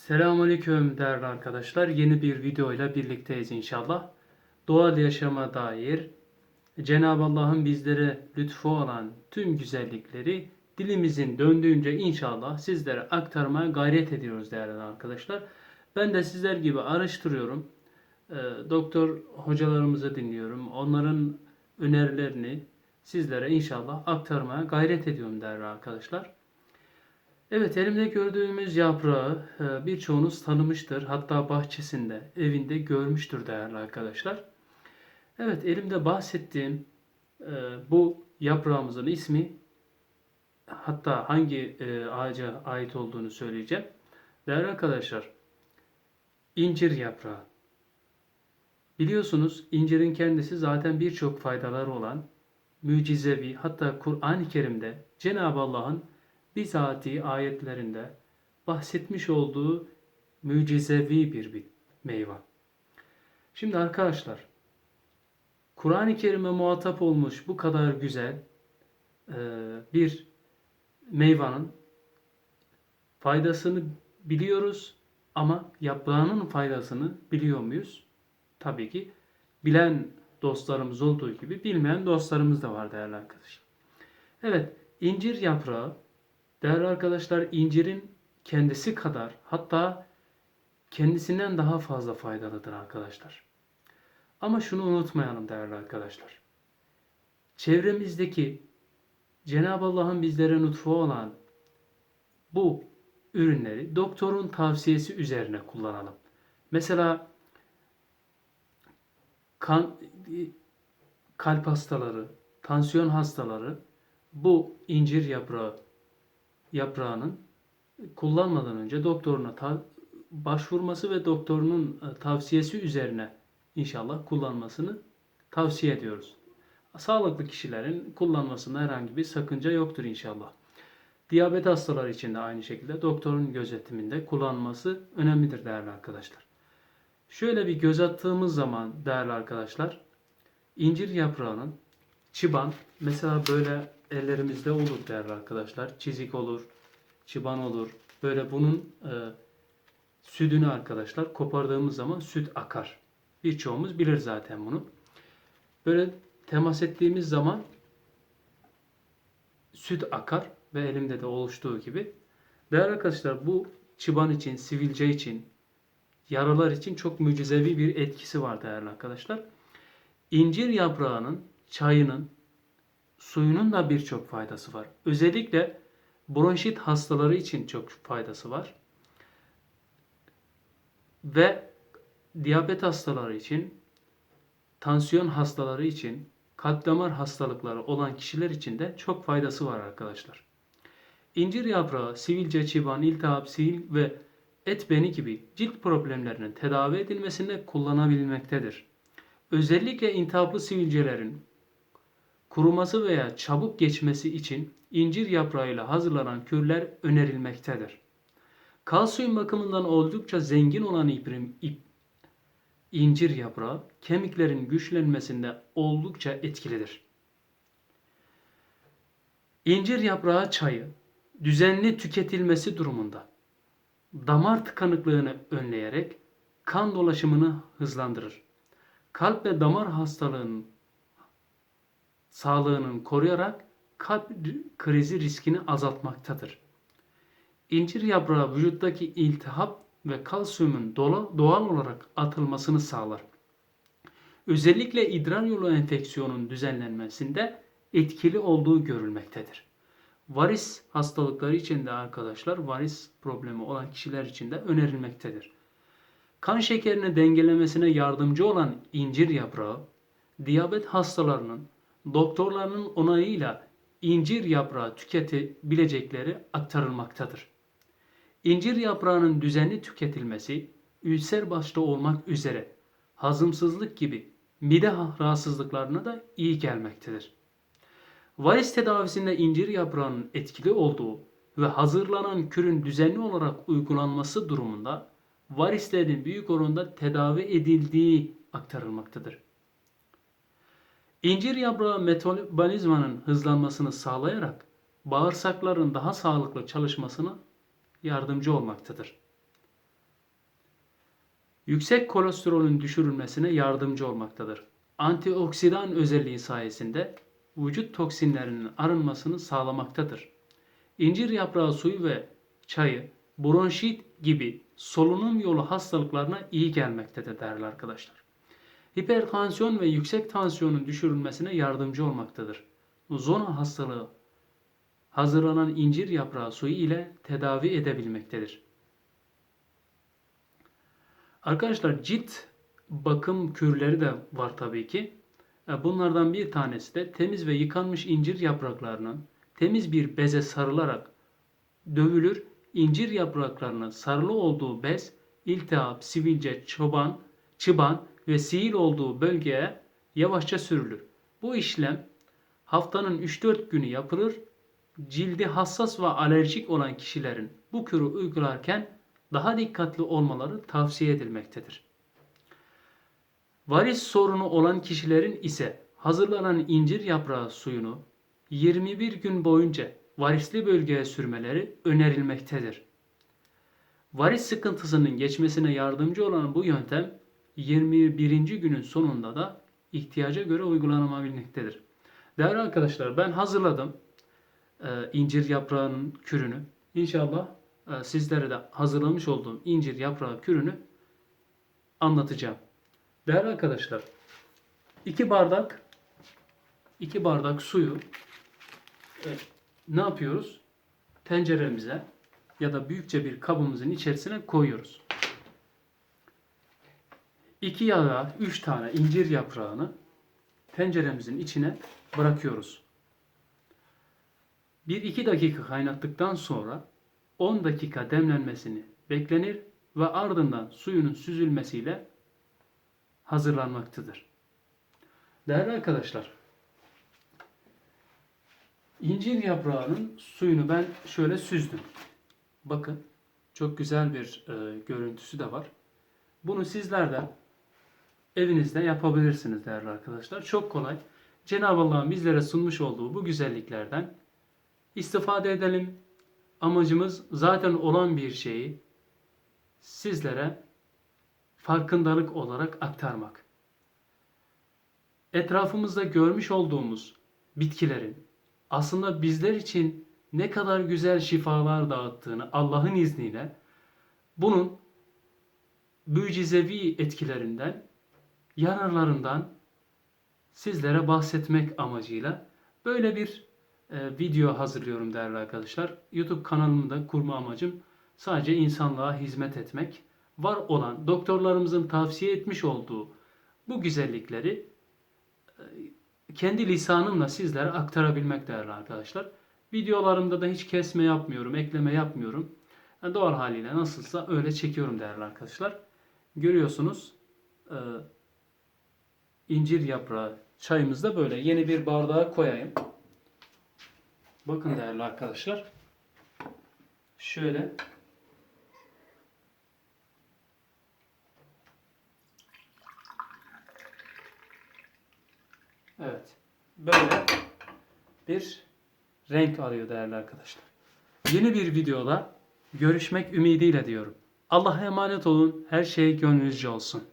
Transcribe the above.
Selamünaleyküm değerli arkadaşlar. Yeni bir videoyla birlikteyiz inşallah. Doğal yaşama dair Cenab-ı Allah'ın bizlere lütfu olan tüm güzellikleri dilimizin döndüğünce inşallah sizlere aktarmaya gayret ediyoruz değerli arkadaşlar. Ben de sizler gibi araştırıyorum. Ee, Doktor hocalarımızı dinliyorum. Onların önerilerini sizlere inşallah aktarmaya gayret ediyorum değerli arkadaşlar. Evet elimde gördüğümüz yaprağı e, birçoğunuz tanımıştır. Hatta bahçesinde, evinde görmüştür değerli arkadaşlar. Evet elimde bahsettiğim e, bu yaprağımızın ismi hatta hangi e, ağaca ait olduğunu söyleyeceğim. Değerli arkadaşlar incir yaprağı. Biliyorsunuz incirin kendisi zaten birçok faydaları olan mucizevi hatta Kur'an-ı Kerim'de Cenab-ı Allah'ın bizatihi ayetlerinde bahsetmiş olduğu mucizevi bir meyve. Şimdi arkadaşlar Kur'an-ı Kerim'e muhatap olmuş bu kadar güzel e, bir meyvanın faydasını biliyoruz ama yaprağının faydasını biliyor muyuz? Tabii ki bilen dostlarımız olduğu gibi bilmeyen dostlarımız da var değerli arkadaşlar. Evet, incir yaprağı değerli arkadaşlar incirin kendisi kadar hatta kendisinden daha fazla faydalıdır arkadaşlar. Ama şunu unutmayalım değerli arkadaşlar. Çevremizdeki Cenab-ı Allah'ın bizlere lütfu olan bu ürünleri doktorun tavsiyesi üzerine kullanalım. Mesela kan, kalp hastaları, tansiyon hastaları bu incir yaprağı yaprağının kullanmadan önce doktoruna başvurması ve doktorunun e, tavsiyesi üzerine inşallah kullanmasını tavsiye ediyoruz. Sağlıklı kişilerin kullanmasında herhangi bir sakınca yoktur inşallah. Diyabet hastaları için de aynı şekilde doktorun gözetiminde kullanılması önemlidir değerli arkadaşlar. Şöyle bir göz attığımız zaman değerli arkadaşlar, incir yaprağının çıban mesela böyle ellerimizde olur değerli arkadaşlar. Çizik olur, çıban olur. Böyle bunun e, sütünü arkadaşlar kopardığımız zaman süt akar. Birçoğumuz bilir zaten bunu. Böyle temas ettiğimiz zaman süt akar ve elimde de oluştuğu gibi. Değerli arkadaşlar bu çıban için, sivilce için, yaralar için çok mucizevi bir etkisi var değerli arkadaşlar. İncir yaprağının, çayının, suyunun da birçok faydası var. Özellikle bronşit hastaları için çok faydası var. Ve diyabet hastaları için, tansiyon hastaları için, kalp damar hastalıkları olan kişiler için de çok faydası var arkadaşlar. İncir yaprağı sivilce, çıban, iltihap, sil ve et beni gibi cilt problemlerinin tedavi edilmesinde kullanabilmektedir. Özellikle iltihaplı sivilcelerin kuruması veya çabuk geçmesi için incir yaprağıyla hazırlanan kürler önerilmektedir. Kalsiyum bakımından oldukça zengin olan iprim, ip, incir yaprağı kemiklerin güçlenmesinde oldukça etkilidir. İncir yaprağı çayı düzenli tüketilmesi durumunda damar tıkanıklığını önleyerek kan dolaşımını hızlandırır. Kalp ve damar hastalığının sağlığının koruyarak kalp krizi riskini azaltmaktadır. İncir yaprağı vücuttaki iltihap ve kalsiyumun doğal olarak atılmasını sağlar. Özellikle idrar yolu enfeksiyonun düzenlenmesinde etkili olduğu görülmektedir. Varis hastalıkları için de arkadaşlar varis problemi olan kişiler için de önerilmektedir. Kan şekerini dengelemesine yardımcı olan incir yaprağı, diyabet hastalarının doktorlarının onayıyla incir yaprağı tüketebilecekleri aktarılmaktadır. İncir yaprağının düzenli tüketilmesi, ülser başta olmak üzere hazımsızlık gibi mide rahatsızlıklarına da iyi gelmektedir. Varis tedavisinde incir yaprağının etkili olduğu ve hazırlanan kürün düzenli olarak uygulanması durumunda varislerin büyük oranda tedavi edildiği aktarılmaktadır. İncir yaprağı metabolizmanın hızlanmasını Yüksek kolesterolün düşürülmesine yardımcı olmaktadır. Antioksidan özelliği sayesinde vücut toksinlerinin arınmasını sağlamaktadır. İncir yaprağı suyu ve çayı bronşit gibi solunum yolu hastalıklarına iyi gelmektedir değerli arkadaşlar. Hipertansiyon ve yüksek tansiyonun düşürülmesine yardımcı olmaktadır. Zona hastalığı hazırlanan incir yaprağı suyu ile tedavi edebilmektedir. Arkadaşlar cilt bakım kürleri de var tabii ki. E, Bunlardan bir tanesi de temiz ve yıkanmış incir yapraklarının temiz bir beze sarılarak dövülür. İncir yapraklarının sarılı olduğu bez iltihap, sivilce, çoban, çıban ve sihir olduğu bölgeye yavaşça sürülür. Bu işlem haftanın 3-4 günü yapılır. Cildi hassas ve alerjik olan kişilerin bu kürü uygularken daha dikkatli olmaları tavsiye edilmektedir. Varis sorunu olan kişilerin ise hazırlanan incir yaprağı suyunu 21 gün boyunca varisli bölgeye sürmeleri önerilmektedir. Varis sıkıntısının geçmesine yardımcı olan bu yöntem 21. günün sonunda da ihtiyaca göre uygulanabilmektedir. Değerli arkadaşlar ben hazırladım e, incir yaprağının kürünü. İnşallah e, sizlere de hazırlamış olduğum incir yaprağı kürünü anlatacağım. Değerli arkadaşlar 2 bardak 2 bardak suyu e, ne yapıyoruz? Tenceremize ya da büyükçe bir kabımızın içerisine koyuyoruz. 2 ya da 3 tane incir yaprağını tenceremizin içine bırakıyoruz. 1-2 dakika kaynattıktan sonra 10 dakika demlenmesini beklenir ve ardından suyunun süzülmesiyle hazırlanmaktadır. Değerli arkadaşlar, incir yaprağının suyunu ben şöyle süzdüm. Bakın, çok güzel bir e, görüntüsü de var. Bunu sizler de evinizde yapabilirsiniz değerli arkadaşlar. Çok kolay. Cenab-ı Allah'ın bizlere sunmuş olduğu bu güzelliklerden istifade edelim. Amacımız zaten olan bir şeyi sizlere farkındalık olarak aktarmak. Etrafımızda görmüş olduğumuz bitkilerin aslında bizler için ne kadar güzel şifalar dağıttığını Allah'ın izniyle bunun büyücizevi etkilerinden, yararlarından sizlere bahsetmek amacıyla böyle bir e, video hazırlıyorum değerli arkadaşlar. YouTube kanalımı da kurma amacım sadece insanlığa hizmet etmek. Var olan doktorlarımızın tavsiye etmiş olduğu bu güzellikleri e, kendi lisanımla sizlere aktarabilmek değerli arkadaşlar. Videolarımda da hiç kesme yapmıyorum, ekleme yapmıyorum. Yani doğal haliyle nasılsa öyle çekiyorum değerli arkadaşlar. Görüyorsunuz e, incir yaprağı çayımız da böyle. Yeni bir bardağa koyayım. Bakın değerli arkadaşlar. Şöyle Evet. Böyle bir renk alıyor değerli arkadaşlar. Yeni bir videoda görüşmek ümidiyle diyorum. Allah'a emanet olun. Her şey gönlünüzce olsun.